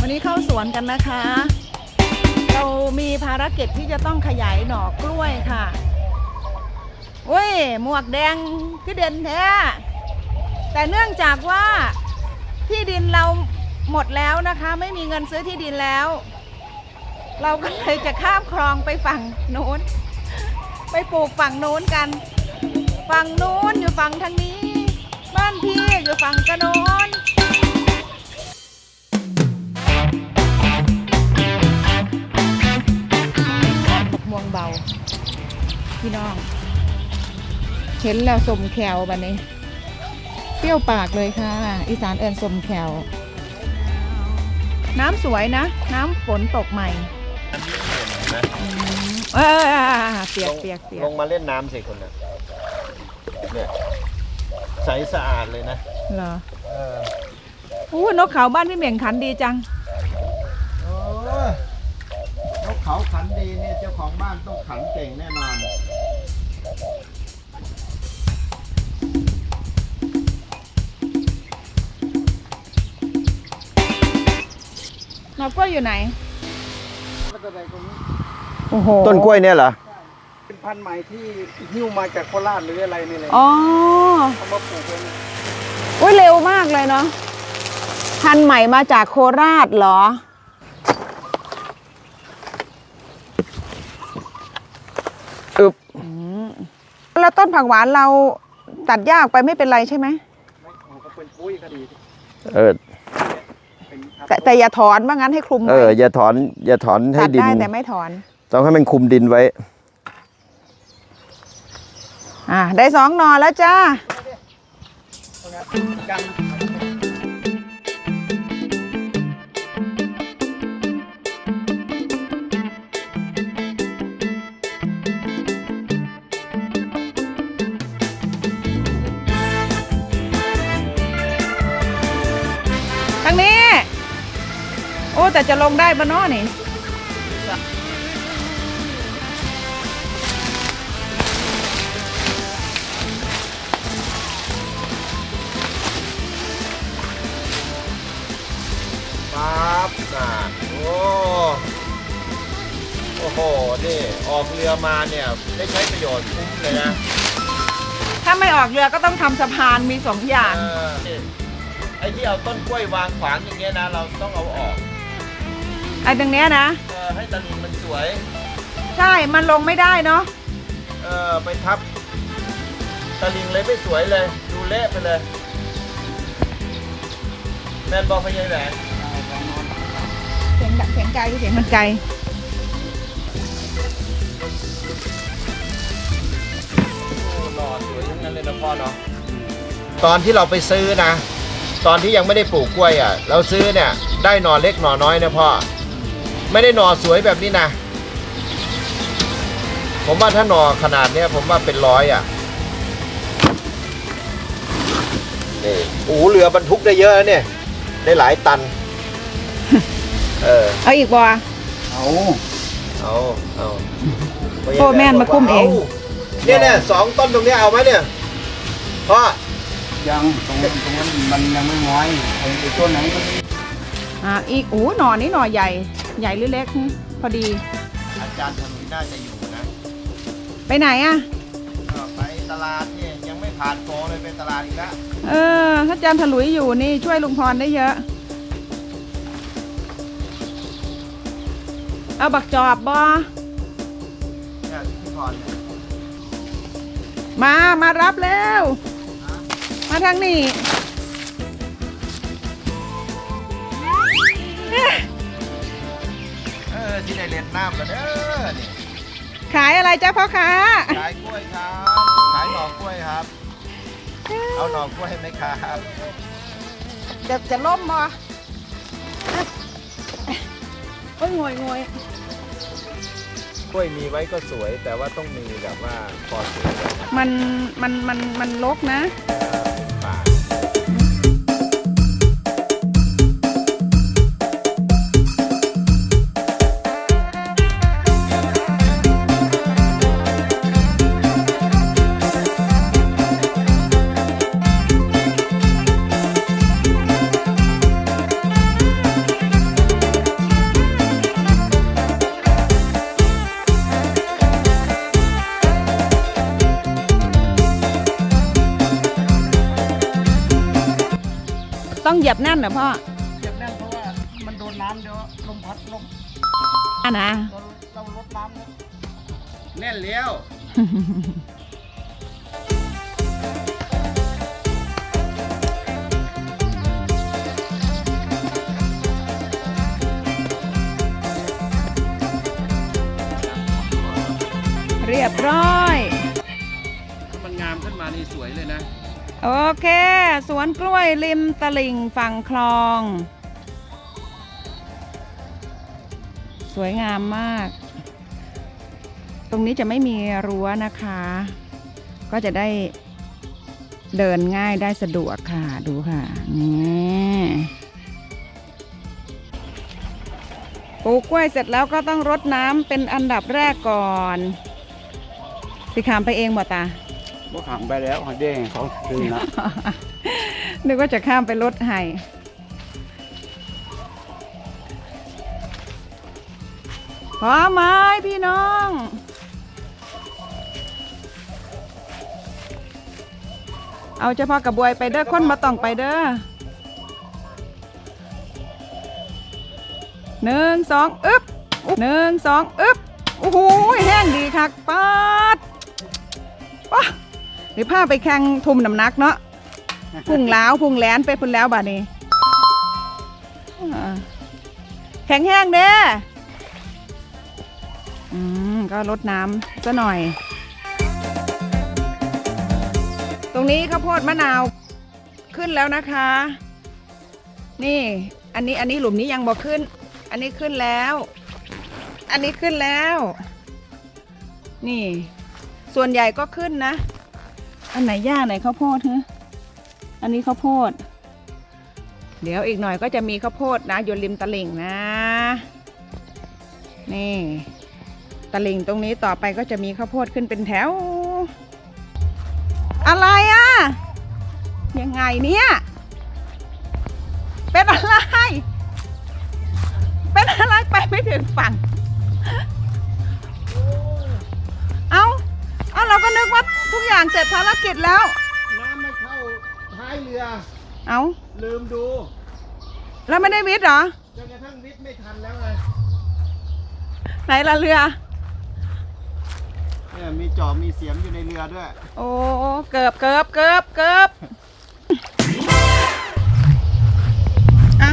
วันนี้เข้าสวนกันนะคะ เรามีภารกิจที่จะต้องขยายหน่อกล้วยค่ะเว้ย หมวกแดงคือเด่นแท้ แต่เนื่องจากว่าที่ดินเราหมดแล้วนะคะ ไม่มีเงินซื้อที่ดินแล้ว เราก็เลยจะข้ามคลองไปฝั่งโน้น ไปปลูกฝั่งโน้นกัน ฝั่งโน้นอยู่ฝั่งทางนี้ บ้านพี่อยู่ฝั่งกระโน้นบักม่วงเบา พี่น้อง เห็นแล้วสมแขวบันนี้ เปรี้ยวปากเลยค่ะ อีสานเอิญสมแขว น้ำสวยนะ น้ำฝนตกใหม่นะอืมเออเออเออเออเปียกเปียกเปียกลงมาเล่นน้ำสิคนน่ะ เนี่ยใสสะอาดเลยนะเหรอเอออู้นกเขาบ้านพี่เหม่งขันดีจัง โอ้ยนกเขาขันดีเนี่ยเจ้าของบ้านต้องขันเก่งแน่นอน นกกล้วยอยู่ไหน แล้วก็ได้ตรงนี้ โอ้โห ต้นกล้วยเนี่ยเหรอเป็น พันธุ์ใหม่ที่หิ้วมาจากโคราชหรืออะไรนี่เลยอ๋อเอามาปลูกไว้เนี่ยอุ้ยเร็วมากเลยเนาะพันธุ์ใหม่มาจากโคราชเหรอ อึบแล้วต้นผักหวานเราตัดยากไปไม่เป็นไรใช่ไหมไม่เอาก็เป็นปุ้ยก็ดีเออเป็นครับแต่แต่อย่าถอนว่างั้นให้คลุมเออไว้อย่าถอนอย่าถอนให้ตัดดิน ได้แต่ไม่ถอน ต้องให้มันคุมดินไว้ อ่าได้สองหนอแล้วจ้าทางนี้ โอ้แต่จะลงได้ปะเนาะนี่ โอ้โอ้โห นี่ ออกเรือมาเนี่ย ได้ใช้ประโยชน์คุ้มเลยนะถ้าไม่ออกเรือก็ต้องทำสะพานมีสองอย่าง เออนี่ไอ้ที่เอาต้นกล้วยวางขวางอย่างเงี้ยนะ เราต้องเอาออกไอ้ตรงเนี้ยนะ เออให้ตะลิงมันสวย ใช่ มันลงไม่ได้เนาะ เออไปทับตะลิงเลยไม่สวยเลย ดูเละไปเลย แมนบอกพยายแหวน เสียงดังเสียงไกลเสียงมันไกลโอ้หล่อสวยทั้งนั้นเลยนะพ่อเนาะตอนที่เราไปซื้อนะ ตอนที่ยังไม่ได้ปลูกกล้วยอะ เราซื้อเนี่ย ได้หน่อเล็กหน่อน้อยนะพ่อ ไม่ได้หน่อสวยแบบนี้นะ ผมว่าถ้าหน่อขนาดเนี้ยผมว่าเป็นร้อยอะนี่โอ้โหเรือบรรทุกได้เยอะนะเนี่ย ได้หลายตัน เออ เอาอีกบ่ เอาเอาเอาโอ้แม่นมากุ้มเองเนี่ยเนี่ยสองต้นตรงเนี้ยเอาไหมเนี่ยพ่อยังตรงนั้นตรงนั้นมันยังไม่ง้อยไอ้ไอ้ต้นไหนมันอ่าอีกโอ้หน่อนี่หน่อใหญ่ ใหญ่หรือเล็กพอดี อาจารย์ธนุยน่าจะอยู่นะไปไหนอะก็ไปตลาดเนี่ยยังไม่ผ่านโปรเลยเป็นตลาดอีกแล้วเออถ้าอาจารย์ถลุยอยู่นี่ช่วยลุงพรได้เยอะ เอาบักจอบบอเนี่ยพี่พรเนี่ยมา มารับแล้ว มาทางนี้เออที่ได้เรียนน้ำกันเด้อนี่ขายอะไรจ้าพ่อค้าขายกล้วยครับ ขายหน่อกล้วยครับ เอาหน่อกล้วยไหมครับจะจะล่มบ อโอ้ยงวยงวยกล้วยมีไว้ก็สวย แต่ว่าต้องมีแบบว่าพอสวยแบบ มันมันมันมันลกนะ ต้องเหยียบแน่นเหรอพ่อเจ็บแน่นเพราะว่ามันโดนน้ำเดี๋ยวลมพัดลมอะนะ เราเราลดน้ำนะแน่นเลี้ยวเรียบร้อย ถ้ามันงามขึ้นมานี่สวยเลยนะ โอเค สวนกล้วยริมตลิ่งฝั่งคลอง สวยงามมาก ตรงนี้จะไม่มีรั้วนะคะ ก็จะได้เดินง่ายได้สะดวกค่ะ ดูค่ะ นี่ปลูกกล้วยเสร็จแล้วก็ต้องรดน้ำเป็นอันดับแรกก่อน สิขามไปเองบ่ตา บ่ขังไปแล้วเขาเด้งเขาคืนนะนึกว่าจะข้ามไปรถไห้พร้อมไหมพี่น้อง เอาเฉพาะกระบวยไปเด้อคนมาต้องไปเด้อหนึ่งสองอึ๊บหนึ่งสองอึ๊บโอ้โหแห้งดีคักปาดป๊า หรือผ้าไปแข่งทุ่มน้ำหนักเนาะพุ่งล้าวพุ่งแลนไปพุ่นแล้วบาดนี้อ่าแข็งแห้งเด้ออืมก็ลดน้ำซะหน่อย ตรงนี้ข้าวโพดมะนาวขึ้นแล้วนะคะ นี่ อันนี้อันนี้หลุมนี้ยังบอกขึ้น อันนี้ขึ้นแล้ว อันนี้ขึ้นแล้ว นี่ ส่วนใหญ่ก็ขึ้นนะ อันไหนหญ้าไหนข้าวโพดฮะอันนี้ข้าวโพด เดี๋ยวอีกหน่อยก็จะมีข้าวโพดนะอยู่ริมตลิ่งนะ นี่ตลิ่งตรงนี้ต่อไปก็จะมีข้าวโพดขึ้นเป็นแถว อะไรอะ่ะยังไงเนี่ย เป็นอะไร เป็นอะไรไปไม่ถึงฝั่ง เอาเอาเราก็นึกว่า ทุกอย่างเสร็จภารกิจแล้ว น้ำไม่เข้าท้ายเรือ เอาลืมดูแล้วไม่ได้วิทย์เหรอ จนกระทั่งวิทย์ไม่ทันแล้วไงไหนละเรือ เนี่ยมีจอบมีเสียมอยู่ในเรือด้วย โอ้เกือบเกือบเกือบเกือบอะ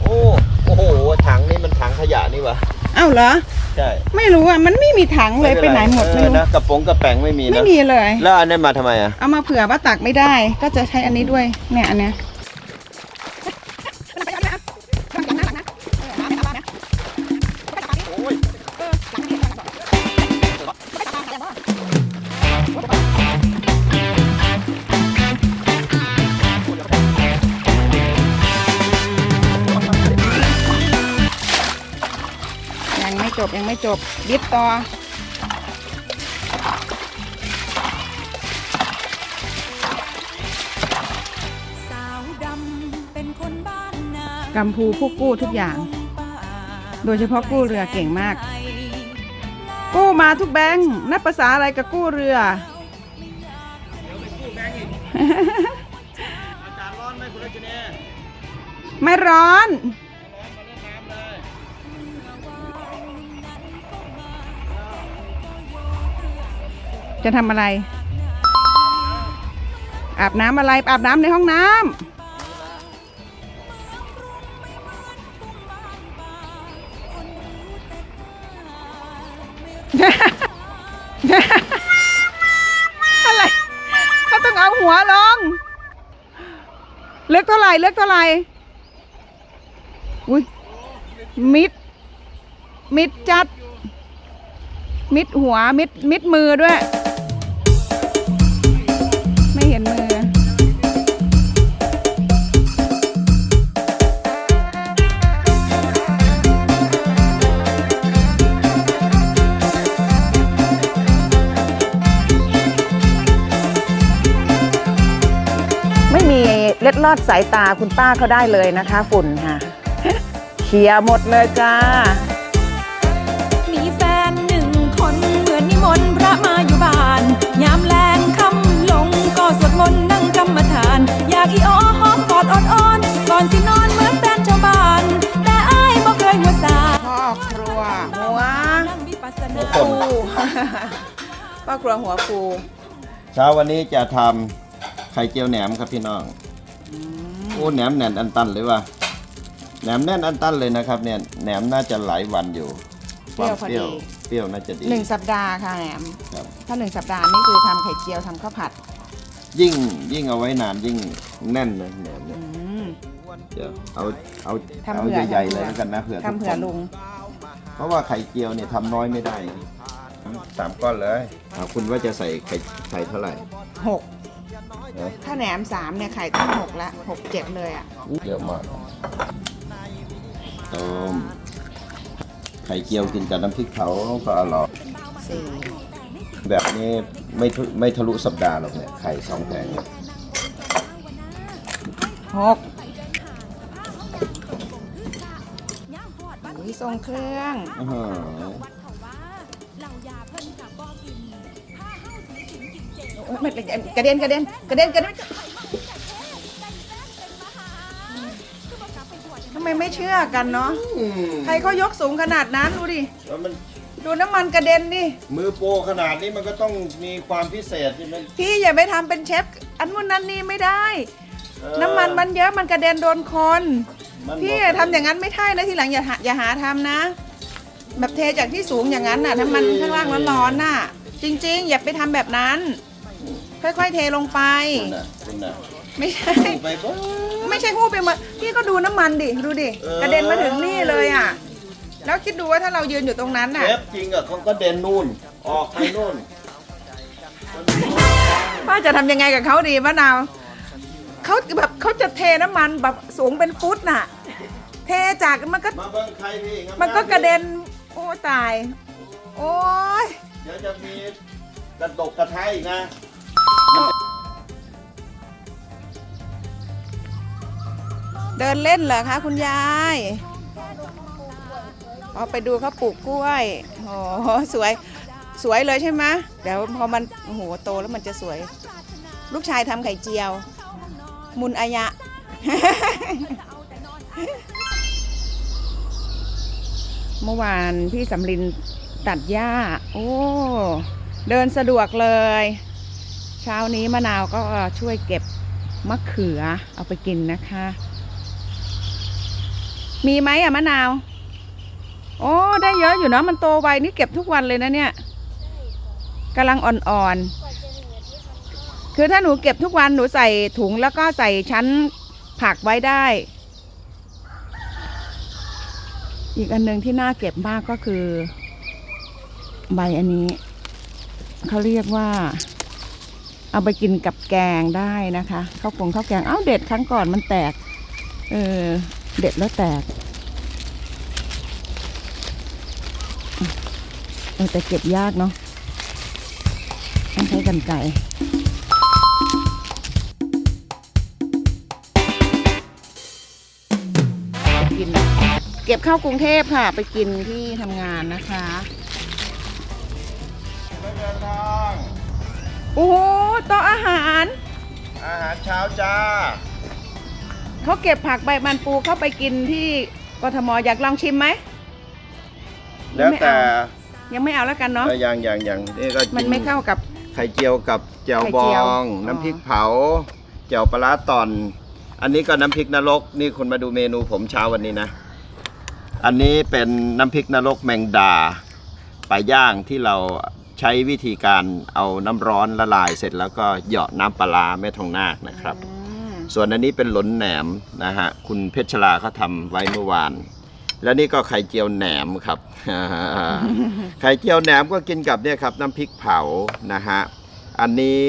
โอ้โอ้โหถังนี่มันถังขยะนี่วะเอ้าเหรอ ใช่ไม่รู้อะมันไม่มีถังเลยไปไหนหมดเอไม่อรู้นะกระป๋องกระแป๋งไม่มีไม่นะมีเลย แล้วอันนี้มาทำไมอะ เอามาเผื่อว่าตักไม่ได้ ก็จะใช้อันนี้ด้วยเนี่ยอันเนี้ย จบยังไม่จบดิบต่อสาวดำเป็นคนบ้านนากัมพูผู้กู้ทุกอย่าง โดยเฉพาะกู้เรือเก่งมาก กู้มาทุกแบงค์นับภาษาอะไรกับกู้เรืออากาศร้อนไหมคุณรัชเนไม่ร้อน จะทำอะไร อาบน้ำอะไร อาบน้ำในห้องน้ำอะไรเขาต้องเอาหัวลงเลือกเท่าไหร่เลือกเท่าไหร่อุ้ยมิด มิดจัด มิดหัว มิด มิดมือด้วย ลอดสายตาคุณป้าเขาได้เลยนะคะ ฝุ่นค่ะเคลียหมดเลยจ้า มีแฟนหนึ่งคนเหมือนนิมนต์พระมาอยู่บ้าน ยามแรงคำลงก็สวดมนต์นั่งกรรมฐาน อยากอีอ้อหอมกอดอ่อนอ่อนก่อนสินอนเหมือนแฟนชาวบ้าน แต่อ้ายบ่เคยหัวสาพ่อครัวหัวนั่ป้าครัวหัวปูเช้าวันนี้จะทำไข่เจียวแหนมครับพี่น้อง โอ้แหนมแน่นอันตันเลยว่ะแหนมแน่นอันตันเลยนะครับ เนี่ยแหนมน่าจะหลายวันอยู่ความเปรี้ยวเปรี้ยวน่าจะดีหนึ่งสัปดาห์ค่ะแหนมครับ ถ้าหนึ่งสัปดาห์นี่คือทำไข่เจียวทำข้าวผัด ยิ่งยิ่งเอาไว้นานยิ่งแน่นเลยแหนมเนี่ยอืม เดี๋ยวเอาเอาทำเอาเผื่อใหญ่ๆทำเผื่อ เลยแล้วกันนะเผื่อทุกทำคเผื่อนลุง เพราะว่าไข่เจียวเนี่ยทำน้อยไม่ได้สามก้อนเลยเอาคุณว่าจะใส่ไข่ใส่เท่าไหร่หกเนอะ ถ้าแหนมสามเนี่ยไข่ต้องหกละหกเจ็ดเลยอะเยอะมากต้มไข่เจียวกินกับน้ำพริกเผาก็อร่อยสี่แบบนี้ไม่ทุไม่ทะลุสัปดาห์หรอกเนี่ย ไข่สองแผงเนี่ยหกวิทรงเครื่องอื้อหือโอ๊ย มันกระเด็นกระเด็นกระเด็นกระเด็นทำไมไม่เชื่อกันเนาะอืมใครเขายกสูงขนาดนั้นดูดิแล้วมันดูน้ำมันกระเด็นดิมือโปรขนาดนี้มันก็ต้องมีความพิเศษใช่ไหมพี่อย่าไปทำเป็นเชฟอันนู้นนั่นนี่ไม่ได้เออน้ำมันมันเยอะมันกระเด็นโดนคนมันพี่บอกทำอย่างนั้นไม่ใช่นะทีหลังอย่าหาอย่าหาทำนะ แบบเทจากที่สูงอย่างนั้นน่ะถ้ามันข้างล่างร้อนๆน่ะ จริง ๆ อย่าไปทำแบบนั้น ค่อยๆเทลงไป คุณน่ะคุณน่ะไม่ใช่ ไปบ้าไม่ใช่หู้ไปหมดพี่ก็ดูน้ำมันดิ ดูดิ เออ กระเด็นมาถึงนี่เลยอะ แล้วคิดดูว่าถ้าเรายืนอยู่ตรงนั้นเชน่ะฟจริงอะเขาก็เด่นนู่น ออกไปนู่น ป้าจะทำยังไงกับเขาดีมะนาวเขาแบบเขาจะเทน้ำมันแบบสูงเป็นฟุตน่ะ เทจากมันก็ มาเบิ้งใครพี่งาๆมันก็กระเด็นโอ้ตาย โอ้ยเดี๋ยวจะมีกระดกกระทะอีกนะ เดินเล่นเหรอคะคุณยายพอไปดูเขาปลูกกล้วยโอ้โหสวย สวยเลยใช่ไหมเดี๋ยวพอมันโอ้โหโตแล้วมันจะสวย ลูกชายทำไข่เจียว มุนอายะ เมื่อวานพี่สำลินตัดหญ้า โอ้ เดินสะดวกเลย เช้านี้มะนาวก็ช่วยเก็บมะเขือเอาไปกินนะคะ มีไหมอะมะนาว โอ้ได้เยอะอยู่เนาะมันโตไวนี่เก็บทุกวันเลยนะเนี่ยกำลังอ่อนๆ คือถ้าหนูเก็บทุกวันหนูใส่ถุงแล้วก็ใส่ชั้นผักไว้ได้ อีกอันหนึ่งที่น่าเก็บมากก็คือ ใบอันนี้ เขาเรียกว่า เอาไปกินกับแกงได้นะคะข้าวกงข้าวแกงเอ้าเด็ดครั้งก่อนมันแตก เออเด็ดแล้วแตกเออแต่เก็บยากเนาะต้องใช้กันไก่กิน เก็บเข้ากรุงเทพค่ะ ไปกินที่ทำงานนะคะเดินทางโอ้โหโต๊ะอาหาร อาหารเช้าจ้าเขาเก็บผักใบมันปูเข้าไปกินที่กทมอยากลองชิมไหมแล้วแต่ยังไม่เอาแล้วกันเนาะเอออย่างอย่างอย่างนี่ก็กิมันไม่เข้ากับไข่เจียวกับแจ่วไข่บเจีอยวงอ๋อน้ำพริกเผาแจ่วปลาร้าตอน อันนี้ก็น้ำพริกนรกนี่คุณมาดูเมนูผมเช้าวันนี้นะ อันนี้เป็นน้ำพริกนรกแมงดาปลาย่างที่เราใช้วิธีการเอาน้ำร้อนละลายเสร็จแล้วก็เหยาะน้ำปลาร้าแม่ทองนาคนะครับอืมส่วนอันนี้เป็นหลนแหนมนะฮะคุณเพชรลาเขาทำไว้เมื่อวาน แล้วนี่ก็ไข่เจียวแหนมครับ ไข่เจียวแหนมก็กินกับเนี่ยครับน้ำพริกเผานะฮะอันนี้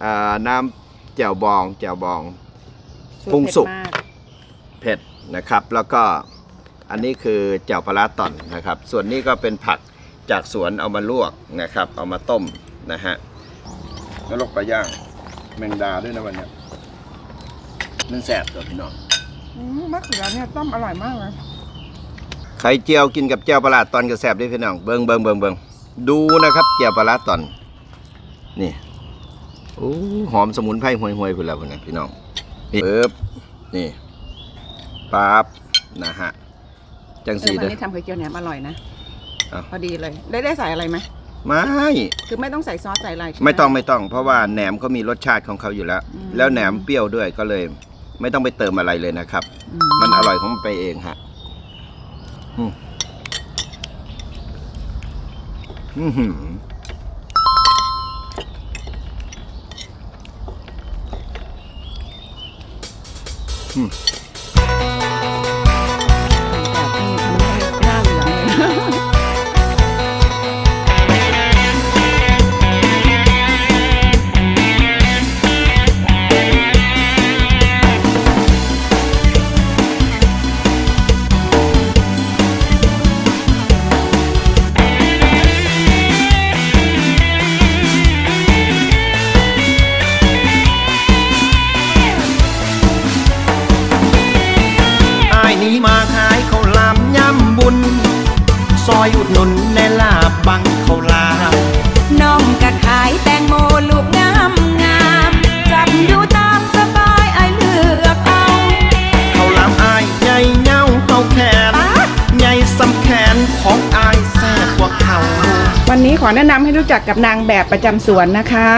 เอ่อน้ำแจ่วบองแจ่วบองปรุงสุกเผ็ดมากเผ็ดนะครับแล้วก็ อันนี้คือแจ่วปลาร้าต่อนนะครับ ส่วนนี้ก็เป็นผักจากสวนเอามาลวกนะครับ เอามาต้มนะฮะแล้วลกปลาย่างแมงดาด้วยนะวันเนี้ยมันแสบตัวพี่น้องอืมมะเขือเนี่ยต้มอร่อยมากเลยไข่เจียวกินกับแจ่วปลาร้าตอนกระแสบด้วยพี่น้อง เบิงเบิงเบิงเบิงดูนะครับแจ่วปลาร้าตอน นี่โอ้หอมสมุนไพรห่วยห่วยๆพุ่นแล้วพุ่นนะพี่น้องนี่ปึ๊บนี่ปั๊บนะฮะ จังเอสีอเลวันยนี้ทำไข่เจียวแหนมอร่อยนะอ้าว พอดีเลย ได้ได้ใส่อะไรไหมไม่คือไม่ต้องใส่ซอสใส่อะไรใช่ห ไม่ต้องไม่ต้อง เพราะว่าแหนมเขามีรสชาติของเขาอยู่แล้ว อืม แล้วแหนมเปรี้ยวด้วยก็เลย ไม่ต้องไปเติมอะไรเลยนะครับมันอร่อยของมันไปเองฮะอืมอื้อหือแบ นนี้ขอแนะนำให้รู้จักกับนางแบบประจำสวนนะคะ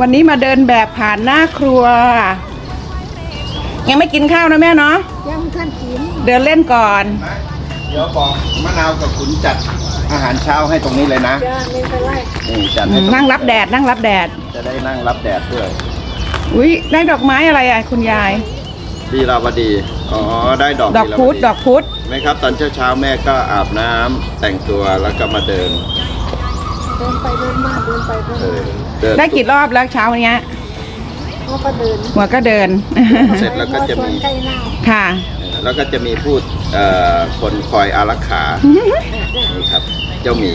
วันนี้มาเดินแบบผ่านหน้าครัว ยังไม่กินข้าวนะแม่เนาะยังท่านกินเดินเล่นก่อน เดี๋ยวบอกมะนาวกับขุนจัดอาหารเช้าให้ตรงนี้เลยนะจะเล่นไปไล่นี่จัดให้ตรนั่งรับแดดนั่งรับแดด จะได้นั่งรับแดดด้วย อุ้ยได้ดอกไม้อะไรอะคุณยายดีราวดี อ๋อได้ดอกดอกลีลาวพุธดอกพุธไหมครับ ตอนเช้าเช้าๆแม่ก็อาบน้ำแต่งตัวแล้วก็มาเดิน เดินไปเดินมาเดินไปเดินเอมาอเดินได้กี่รอบแล้วเช้าเนี้ย เขาก็เดินหัวก็เดิน เสร็จแล้วก็จะมีสวนไก่เน่าค่ะ แล้วก็จะมีพูดเอ่อคนคอยอารักขานี่ครับ เจ้าหมี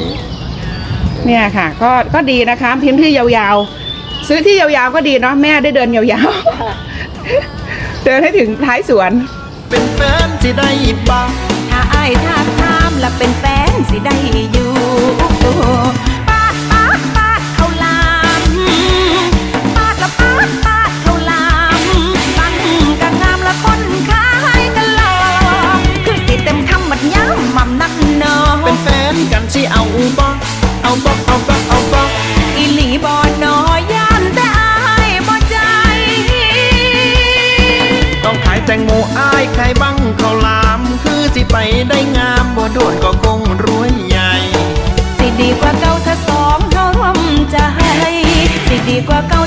เนี่ยค่ะ ก็ก็ดีนะคะพิมพ์ที่ยาวๆ ซื้อที่ยาวๆก็ดีเนาะแม่ได้เดินยาวๆ เดินให้ถึงท้ายสวน เป็นแฟนสิได้บ้างถ้าอายทักทามและเป็นแฟนสิได้อยู่ ไปได้งามบ่โดนก็คงรวยใหญ่ สิดีกว่าเก่าถ้าสองเฮาร่วมใจ สิดีกว่าเก่า